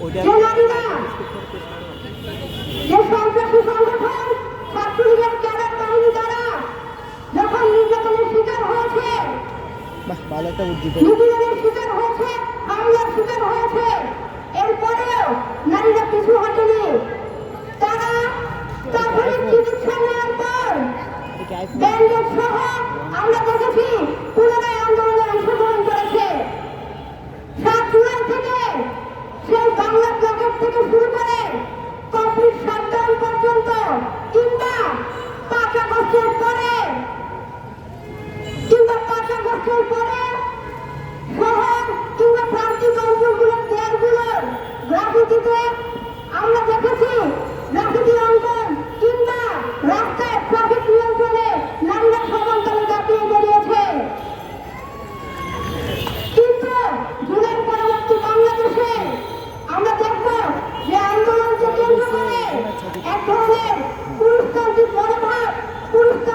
ওইটা শিকার বাহ ভালো একটা নিপীড়নের শিকার হয়েছে হামলার শিকার হয়েছে এরপরেও নারীরা পিছু হটেনি। তারা প্রাথমিক চিকিৎসা নেওয়ার পর ব্যান্ডেজ সহ আমরা দেখেছি পুনরায় আন্দোলনে অংশগ্রহণ করেছে সাত জুলাই থেকে সেই বাংলা ব্লকের থেকে শুরু করে কমপ্লিট শাটডাউন পর্যন্ত কিংবা পাঁচ আগস্টের পরে, কিংবা পাঁচ আগস্টের পরে শহর কিংবা প্রান্তিক অঞ্চলগুলোর দেয়ালগুলোর গ্রাফিতিতে আমরা দেখেছি গ্রাফিতি অঙ্কন কিংবা রাস্তায় ট্রাফিক নিয়ন্ত্রণে নারীরা সমান্তরে দাপিয়ে বেরিয়েছে কিন্তু জুলাই পরবর্তী বাংলাদেশে আমরা দেখব যে আন্দোলনকে কেন্দ্র করে এক ধরনের পুরুষতান্ত্রিক মনোভাব পুরুষতান্ত্রিক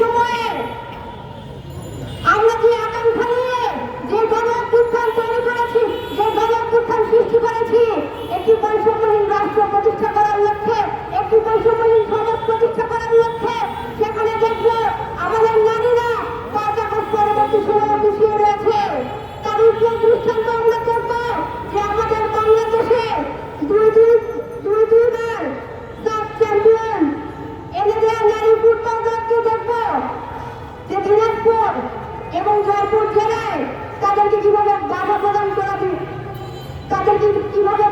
সময়ে আমরা যে আকাঙ্ক্ষা যে গণ অভ্যুত্থান তৈরি করেছি, যে গণ অভ্যুত্থান সৃষ্টি করেছি, একটি বৈষম্যহীন রাষ্ট্র প্রতিষ্ঠা করার লক্ষ্যে, একটি বৈষম্যহীন প্রতিষ্ঠা করার লক্ষ্যে সেখানে দেখব আমাদের নারীরা পাঁচ আগস্ট পরবর্তী রয়েছে। তার উজ্জ্বল আমরা দেখব যে আমাদের বাংলাদেশে দুই দুই দুই দুইবার যে এবং জয়পুর জেলায় তাদেরকে কীভাবে বাধা প্রদান করা তাদেরকে কীভাবে